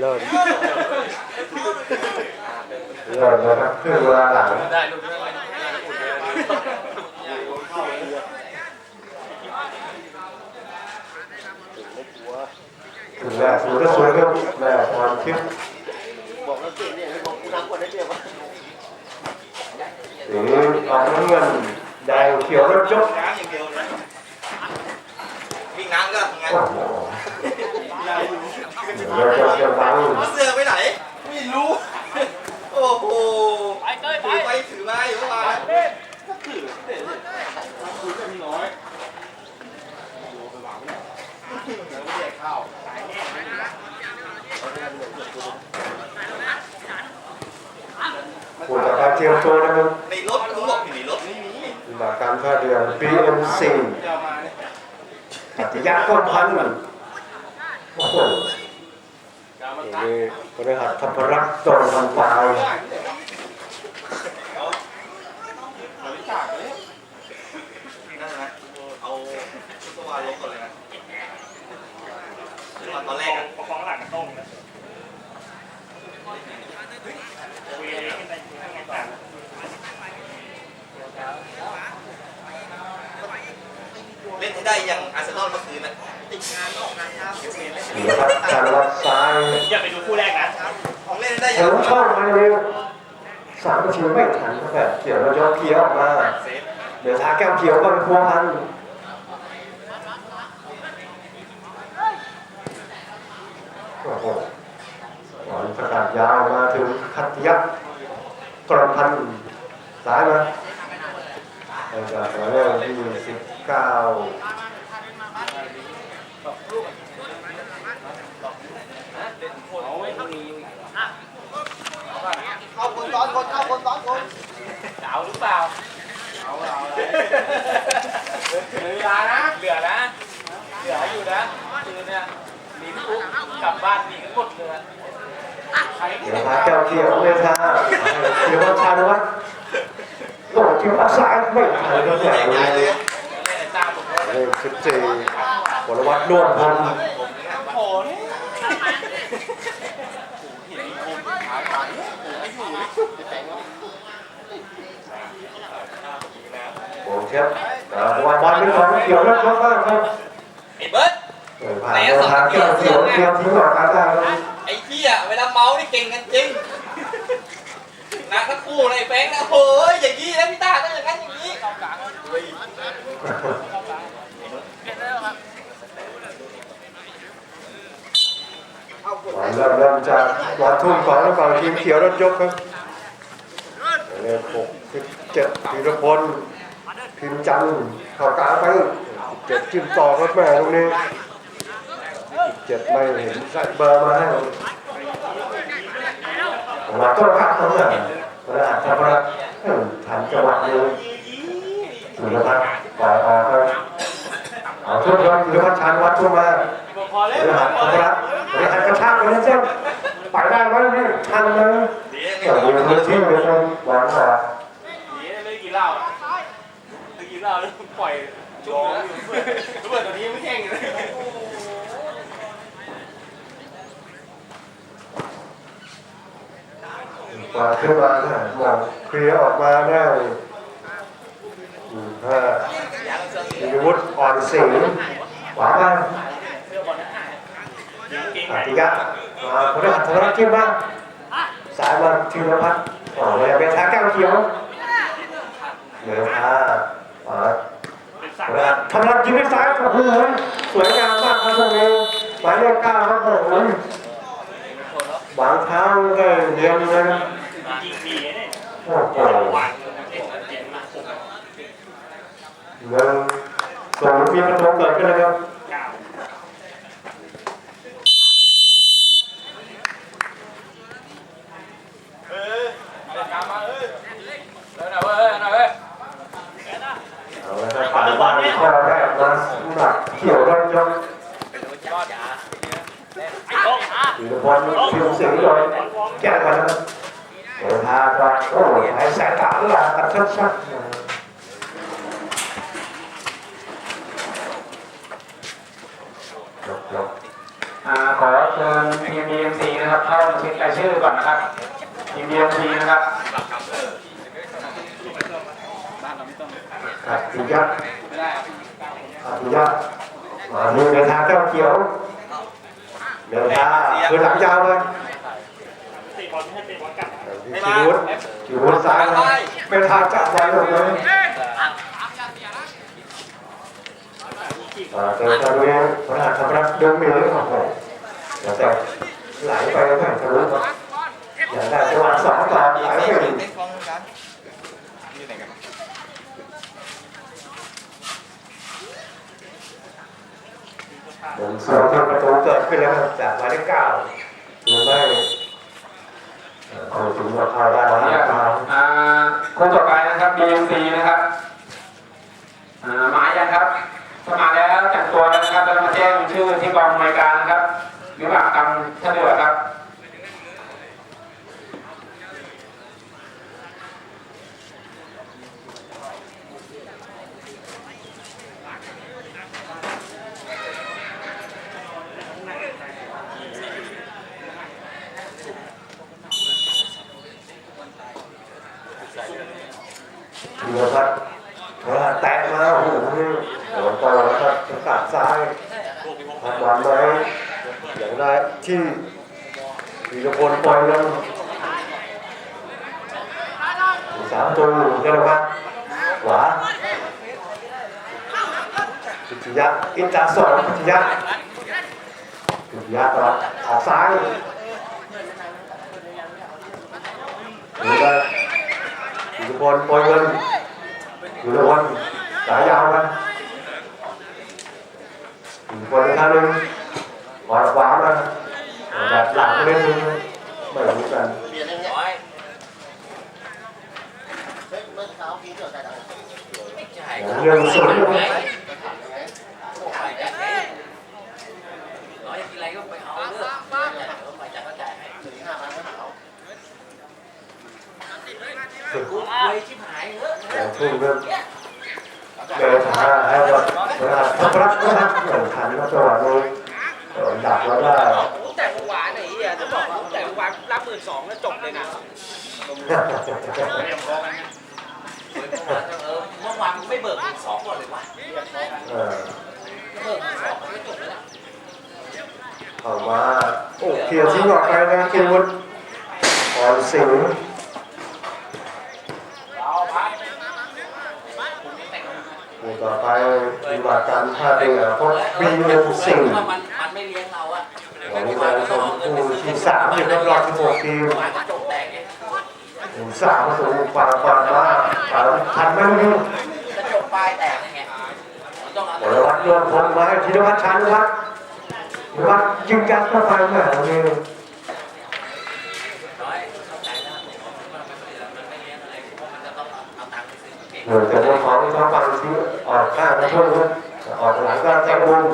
เลิศเริ่มแล้วครับครึ่งเวลาหลังได้ลูกนี้ไม่ได้พูดเลยถึงแรกสูงก็สวยครับแม่ความคิดบอกแล้วเก่งเนี่ยบอกกูทำก่อนได้เปรียบวะสีออกน้ำเงินแดงเขียวแล้วยกน้ำอย่างเดียวเลยวิ่งน้ำก็งั้นโอ้โห เดี๋ยวจะเสียงดังเสื้อไปไหน ไม่รู้ โอ้โหไปเต้ยไปถือไปถือมาอยู่เมื่อวานผู้จัดการเตรียมตัวนะครับในรถเขาบอกอยู่ในรถไม่มีหลักการท่าเรือ BMC ปฏิญาณก้อนพันธุ์โอ้โห นี่บริหารธรรมรักษ์จนทำตายนั่นนะเอาชุดตัวลงก่อนเลยตอนแรกอะประคองหลังกระต้งนะเวียนขึ้นไปข้างในต่างเล่นให้ได้อย่างอาร์เซนอลเมื่อคืนน่ะ ติดงานออกงานเช้าเสียเล่นเดี๋ยวครับการวัดซ้ายอย่าไปดูคู่แรกนะของเล่นให้ได้อเฉย่างลิมช่องมาเร็วสามนาทีไม่ทันครับแบบเดี๋ยวเรายกเพียวออกมาเซฟเดี๋ยวทาแก้วเขียวก็เป็นพัวพันโอ้โหหวานประกาศยาวมาถึงคัตยักษ์กรพันธ์ซ้ายมาเราจะหมายเลขที่สิบเก้า เข้าคน ซ้อนคนเข้าคนซ้อนคนเอาหรือเปล่าเอาเอาเหลือเวลานะเหลือนะเหลืออยู่นะคือเนี่ยมีปุ๊บกลับบ้านมีกันหมดเลยใครเดี๋ยวทาแก้วเขียวเลยท่าเดี๋ยวว่าชาญวัฒน์โอ้ทีมอาสาไม่ทันก็แยแต่กย้าเลยเล่นจ้าผมเลขสิบสี่วรวัตรน่วมพันธ์ โผล่ โอ้เชฟอ่าวางบอลเป็นของเขียวแล้วชกบ้างครับไอ้เบิร์ดเออผ่านโดนทางแก้วเขียวเตรียมทิ้งออกอากาศครับไอ้เหี้ยเวลาเมานี่เก่งกันจริงนะทั้งคู่เลยแฟงนะโอ้ยอย่างนี้นะพี่ตาต้องอย่างนั้นอย่างนี้หวานเริ่มเริ่มจากหวานทุ่มของแล้วฝั่งทีมเขียวรถยกครับ เลขหกสิบเจ็ดธีรพลพิมจันทร์ข้าวกลางไปสิบเจ็ดจิ้มต่อครับแม่ตรงนี้สิบเจ็ดไม่เห็นใส่เบอร์มาให้มาต้นครับเขาเนี่ยเวลาทำอะไรทันจังหวะเลยสุรพัฒน์ปล่อยออกครับเอาทุกคนสุรพัฒน์ชานวัดเข้ามาพอบเล่นริหารบริหารบริหารกระชากไปนะเจ้า ไปได้ไหมนี่ทันไหมดีเดี๋ยวมีพื้นที่เดี๋ยวต้องวางขาหนีเลยกินเหล้าเลยกินเหล้าแล้วปล่อยจุกเลยรู้ว่าตัวนี้ไม่แข่งเลยวางขึ้นมาเนี่ยหลังเคลียร์ออกมาได้อืมห้ามีวุฒิอ่อนสีขวาบ้างเสื้อบอลนั้นหากติยะ มาบริหารธนรักษ์ขึ้นบ้างสายมาธีรพัฒน์อ๋อเลยเป็นท้าแก้วเขียวเหนือท่าอ่าเป็นสักทำรักยิงด้วยซ้ายโอ้โหสวยงามมากครับตรงนี้หมายเลขเก้าครับโอ้โหบางเท้าก็เดียวเลยนะยิงดีเนี่ยโอ้โหเจ็ดเจ็ดมาหกเงินส่งมีประตูเกิดขึ้นเลยครับ เก้า เอาละครับฝ่ายบ้านข้อแรกมาสำหรับเขี่ยวรถยก ไอ้ต้งถือพลพิมพ์เสียงโดยแก้กันนะครับเดินทางก็โอ้ยหายสายตาหลังกันชัดๆยกยกอ่าขอเชิญนะครับเข้ามาเช็ครายชื่อก่อนนะครับทีมเดียทีนะครับขัดปิยะขัดปิยะมาดูเดินทางเจ้าเขียว เดินทาคือหลังยาวเลยขีวุฒิขีวุฒิซ้ายนะเป็นทางจับไว้เลยอ่าเดินทางเวียนพระราชรับดงมีเลยโอ้โหเดี๋ยวแต่ไหลไปแล้วแข่งทะลุอยาได้จังหวะสองต่อไหลไปเล่นกองกันอยู่ไหนกันหนึ่งสองตู เกิดขึ้นแล้วครับจากหมายเลขเก้าหรือไม่เอ่อเอาถึงว่าเข้าได้แล้วนะครับอ่าคนต่อไปนะครับ BMC นะครับอ่ามายังครับถ้ามาแล้วแต่งตัวแล้วนะครับแล้วมาแจ้งชื่อที่กองบริการนะครับวิบากกรรมท่านเดือครับ นะครับเวลาแตะมาโอ้โหนี่โดนต่อแล้วครับจะกัดซ้ายทำบอลไหมอย่างไรที่วีรพลปล่อยแล้วสามตัวอยู่ใช่ไหมครับขวาพิทยะอินตาสองพิทยะพิทยะต่อออกซ้ายดูได้วีรพลปล่อยเงิน วีรพลสายยาวนะวีรพลอีกครั้งหนึ่งขวาขวานะแบบหลังเล่นไม่รู้กันเบียร์อย่างเงี้ยร้อยเฮ้ยเมื่อเช้าพี่เดี๋ยวใส่ดั งใช่เรื่องสวยเลยร้อยกินอะไรก็ไปเอาเลือกไปจัดก็จ่ายให้สี่ห้าพันก็หาเอากูเลยชิบหายเยอะแต่ทุ่มเรื่องเดินทางให้แบบเวลาทับรักก็ทักเหมือนขันมาจังหวะนี้เออดักไว้ได้ผมแต่งเมื่อวานไอ้เหี้ยจะบอกว่าผมแต่งเมื่อวานรับหมื่นสองแล้วจบเลยนะเออเมื่อวานมึงไม่เบิกสองก่อนเลยวะเออเบิกสองมันก็จบแล้วเข้ามาโอ้เขียนทิ้งออกไปนะเขียนวุฒิอ่อนสิงห์ คู่ ต่อไปมีว่าการท่าเรือพบบีเอ็มสิงห์มันมันไม่เลี้ยงเราอะวันนี้เราชมคู่ที่สามอยู่รอบที่หกทีมมันก็จบแตกไงหมู่สามสู่ฝ่าฝ่ามาฝ่าทันไหมวันนี้จะจบปลายแตกยังไงมันต้องเอาวรวัตรเลื่อนพลมาให้ธีรวัตรชันวัฒน์ธีรวัตรยิงกัดเข้าไปแหม่วันนี้ร้อยเข้าใจแล้วมันไม่เลี้ยงอะไรเพราะมันจะ ออกข้างมาช่วยนะออกหลังก็แจ้งบุญ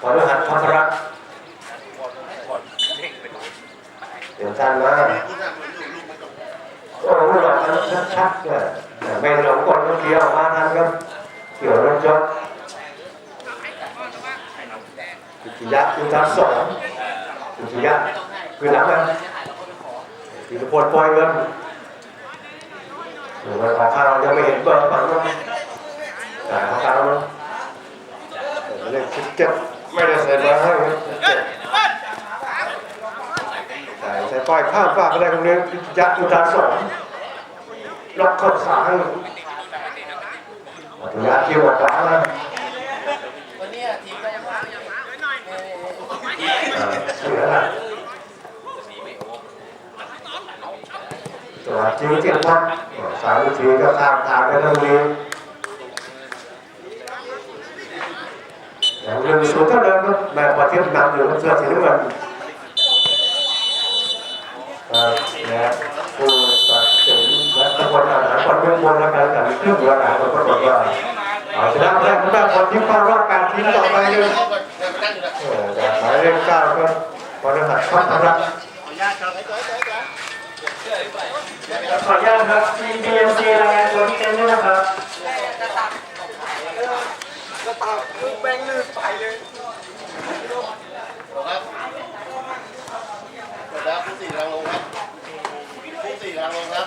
ขอรหัสพัทระเดี๋ยวท่านมาคุณน่ะเหมือนอยู่ลูกมันจบโอ้โหหลอกกันชัดๆเนี่ยไม่หลงกลก็เกี่ยวมาทันครับเกี่ยวรถยกกิติยะคือทางสองกิติยะคือหลังนะกิติพลปล่อยเงินหรือว่าข้างเรายังไม่เห็นเบอร์ฝั่งนู้น แต่ของข้างเราเลขสิบเจ็ดไม่ได้เซ็นมาให้ครับสิบเจ็ดแต่ใส่ป้ายข้ามฝากอะไรตรงนี้กิติยะคือทางสองล็อกเข้าซ้ายปัญญาคิวออกขวานะวันนี้ทีมก็ยังว่างอยู่อ่าเสียละตัวจริงจริงครับสามทีก็ข้ามทางไปตรงนี้ ย่างหนึ่งศูนย์เท่าเดิมครับแบบประเทียบนำอยู่กับเสื้อสีน้ำเงินอ่าและผู้ตัดสินและตำรวจอาหารคนเมืองบนและการเครื่องอาหารปรากฏว่าเอาชนะแพ้แพ้คนที่เข้ารอบการทีมต่อไปเลยหมายเลขเก้าก็บริษัทพัฒนาขออนุญาตครับทีม BMC รายงานตัวที่เต็นท์ด้วยนะครับ กระตาลูกแบงค์ลื่นไปเลยครับเปิดแล้วผู้สี่ทางลงครับผู้สี่ทางลงครับ